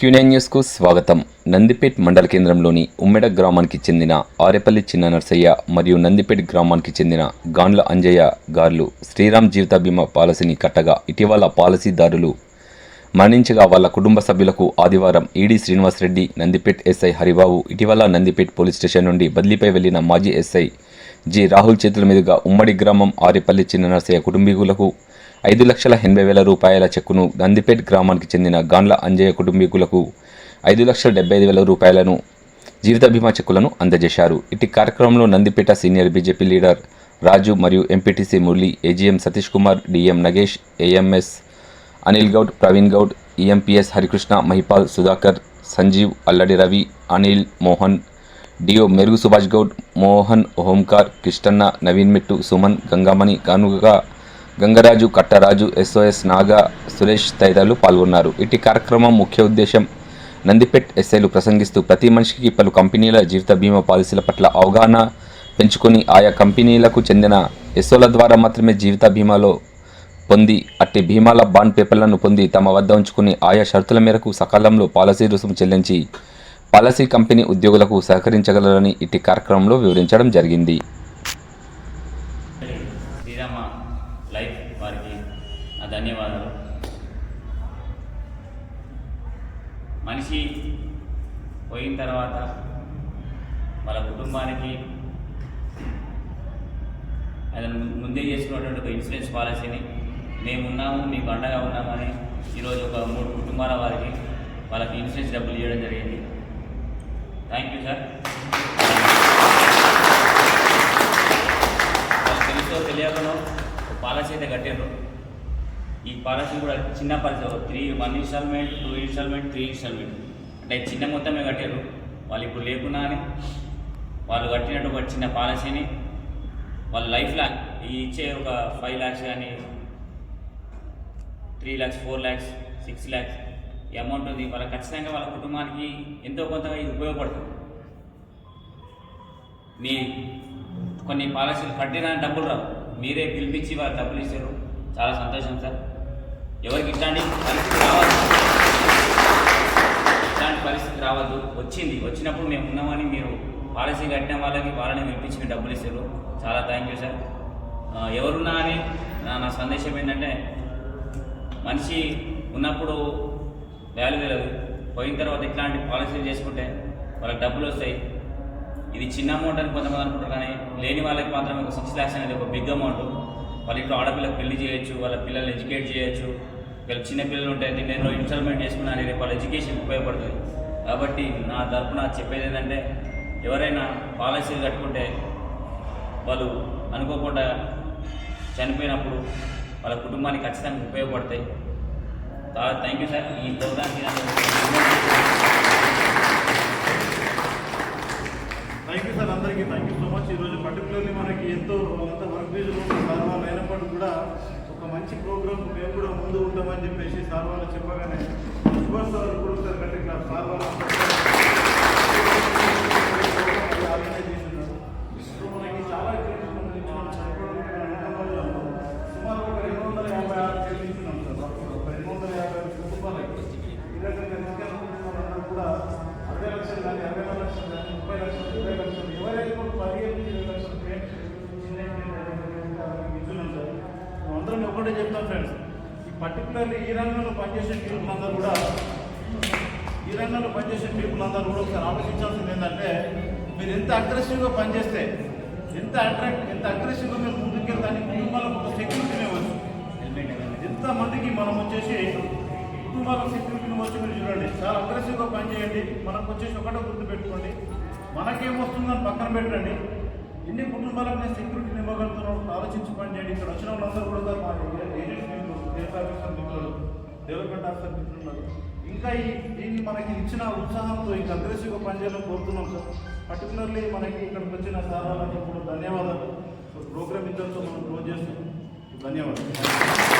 Quinine న్యూస్కు స్వాగతం. నందిపేట్ మండల కేంద్రంలోని ఉమ్మెడ గ్రామానికి చెందిన ఆరేపల్లి చిన్న నర్సయ్య మరియు నందిపేట్ గ్రామానికి చెందిన గాండ్ల అంజయ్య గార్లు శ్రీరామ్ జీవిత బీమా పాలసీని కట్టగా ఇటీవల పాలసీదారులు మరణించగా వాళ్ళ కుటుంబ సభ్యులకు ఆదివారం ఈడీ శ్రీనివాసరెడ్డి నందిపేట్ ఎస్ఐ హరిబాబు ఇటీవల నందిపేట్ పోలీస్ స్టేషన్ నుండి బదిలీపై వెళ్ళిన మాజీ ఎస్ఐ జి రాహుల్ చేతుల మీదుగా ఉమ్మడి గ్రామం ఆరేపల్లి చిన్న నర్సయ్య కుటుంబీకులకు ఐదు లక్షల ఎనభై వేల రూపాయల చెక్కును నందిపేట్ గ్రామానికి చెందిన గాండ్ల అంజయ్య కుటుంబీకులకు ఐదు లక్షల డెబ్బై ఐదు వేల రూపాయలను జీవిత బీమా చెక్కులను అందజేశారు. ఇటు కార్యక్రమంలో Nandipeta senior BJP leader Raju మరియు MPTC Murali AGM Satish Kumar DM Nagesh AMS Anil Goud Praveen Goud EMPS Harikrishna Mahipal Sudhakar Sanjeev Alladi Ravi Anil Mohan DO Merugu Subhash Goud Mohan Omkar Kishtanna Naveen Mittu Suman Gangamani కానుగగా Gangaraju Kattaraju SOS Naga Suresh తదితరులు పాల్గొన్నారు. ఇటు కార్యక్రమం ముఖ్య ఉద్దేశం నందిపేట్ ఎస్ఐలు ప్రసంగిస్తూ ప్రతి మనిషికి పలు కంపెనీల జీవిత బీమా పాలసీల పట్ల అవగాహన పెంచుకొని ఆయా కంపెనీలకు చెందిన ఎస్ఓల ద్వారా మాత్రమే జీవిత బీమాలో పొంది అట్టి భీమాల బాండ్ పేపర్లను పొంది తమ వద్ద ఉంచుకుని ఆయా షరతుల మేరకు సకాలంలో పాలసీ రుసుము చెల్లించి పాలసీ కంపెనీ ఉద్యోగులకు సహకరించగలరని ఇట్టి కార్యక్రమంలో వివరించడం జరిగింది శ్రీరామ లైఫ్ వారికి ధన్యవాదాలు. మనిషి పోయిన తర్వాత వాళ్ళ కుటుంబానికి అతను ముందే చేసుకున్నటువంటి ఒక ఇన్సూరెన్స్ పాలసీని మేము ఉన్నాము మీకు అండగా ఉన్నామని ఈరోజు ఒక మూడు కుటుంబాల వారికి వాళ్ళకి ఇన్సూరెన్స్ డబ్బులు ఇవ్వడం జరిగింది. థ్యాంక్ యూ సార్ తెలుసో తెలియకనో పాలసీ అయితే కట్టారు ఈ పాలసీ కూడా చిన్న policy three one instalment two instalment three instalment అంటే చిన్న మొత్తమే కట్టారు వాళ్ళు ఇప్పుడు లేకున్నా అని వాళ్ళు కట్టినట్టు ఒక చిన్న పాలసీని వాళ్ళ లైఫ్లో ఇచ్చే ఒక ఫైవ్ ల్యాక్స్ కానీ three lakhs four lakhs six lakhs ఈ అమౌంట్ ఉంది వాళ్ళ ఖచ్చితంగా వాళ్ళ కుటుంబానికి ఎంతో కొంతగా ఇది ఉపయోగపడుతుంది. మీ కొన్ని పాలసీలు కట్టినా డబ్బులు రావు. మీరే పిలిపించి వాళ్ళు డబ్బులు ఇచ్చారు. చాలా సంతోషం సార్. ఎవరికి ఇట్లాంటి పరిస్థితి రావద్దు. ఇట్లాంటి పరిస్థితి రావద్దు. వచ్చింది. వచ్చినప్పుడు మేము ఉన్నామని మీరు పాలసీ కట్టిన వాళ్ళకి వాళ్ళని పిలిపించి మీరు డబ్బులు ఇస్తారు చాలా థ్యాంక్ యూ సార్. ఎవరున్నా అని నా నా సందేశం ఏంటంటే మనిషి ఉన్నప్పుడు వాల్యూ తెలియదు పోయిన తర్వాత ఇట్లాంటి పాలసీలు చేసుకుంటే వాళ్ళకి డబ్బులు వస్తాయి. ఇది చిన్న అమౌంట్ అని కొంతమంది అనుకుంటారు కానీ లేని వాళ్ళకి మాత్రం ఒక సిక్స్ ల్యాక్స్ అనేది ఒక బిగ్ అమౌంట్ వాళ్ళ ఇంట్లో ఆడపిల్లకి పెళ్ళి చేయొచ్చు వాళ్ళ పిల్లల్ని ఎడ్యుకేట్ చేయొచ్చు. వీళ్ళ చిన్న పిల్లలు ఉంటే దీనిలో ఇన్స్టాల్మెంట్ చేసుకున్నా అనేది వాళ్ళ ఎడ్యుకేషన్ ఉపయోగపడుతుంది. కాబట్టి నా తరపున చెప్పేది ఏంటంటే ఎవరైనా పాలసీలు కట్టుకుంటే వాళ్ళు అనుకోకుండా చనిపోయినప్పుడు వాళ్ళ కుటుంబానికి ఖచ్చితంగా ఉపయోగపడతాయి. థ్యాంక్ యూ సార్ ఈ ప్రోగ్రామ్కి థ్యాంక్ యూ సార్ అందరికీ థ్యాంక్ యూ సో మచ్ ఈరోజు పర్టికులర్లీ మనకి ఎంతో అంత వర్క్ బీజులు సార్ వాళ్ళు అయినప్పటికీ కూడా ఒక మంచి ప్రోగ్రామ్ మేము కూడా ముందు ఉంటామని చెప్పేసి సార్ వాళ్ళు చెప్పగానే సుభాష్ సార్ కూడా సార్ కంటే సార్ వాళ్ళు మేము ఒకటే చెప్తాం ఫ్రెండ్స్. ఈ పర్టికులర్లీ ఈ రంగంలో పనిచేసే పీపుల్ అందరూ కూడా ఈ రంగంలో పనిచేసే పీపుల్ అందరూ కూడా ఒకసారి ఆలోచించాల్సింది ఏంటంటే మీరు ఎంత అగ్రెసివ్గా పనిచేస్తే ఎంత అట్రాక్ట్ ఎంత అగ్రెసివ్గా మేము ముందుకెళ్తానికి కుటుంబాలకు ఒక సెక్యూరిటీని ఇవ్వచ్చు. ఎంతమందికి మనం వచ్చేసి కుటుంబాలకు సెక్యూరిటీని వచ్చి మీరు చూడండి. చాలా అగ్రెసివ్గా పనిచేయండి. మనకు వచ్చేసి ఒకటో గుర్తు పెట్టుకోండి. మనకేం వస్తుందని పక్కన పెట్టండి. ఎన్ని కుటుంబాలకు నేను సెక్యూరిటీని ఇవ్వగలుగుతున్నాను ఆలోచించి పనిచేయండి ఇక్కడ వచ్చిన వాళ్ళందరూ కూడా మా ఏజెంట్ మిత్రులు డేటా ఆఫీసర్ మిత్రులు డెవలప్మెంట్ ఆఫీసర్ మిత్రులు ఉన్నారు. ఇంకా ఈ దీన్ని మనకి ఇచ్చిన ఉత్సాహంతో ఇంకా అగ్రెసివ్గా పనిచేయాలని కోరుతున్నాం సార్. పర్టికులర్లీ మనకి ఇక్కడికి వచ్చిన సార్ వాళ్ళకి కూడా ధన్యవాదాలు. ప్రోగ్రామ్ ఇద్దరితో మనం క్లోజ్ చేస్తాం. ధన్యవాదాలు.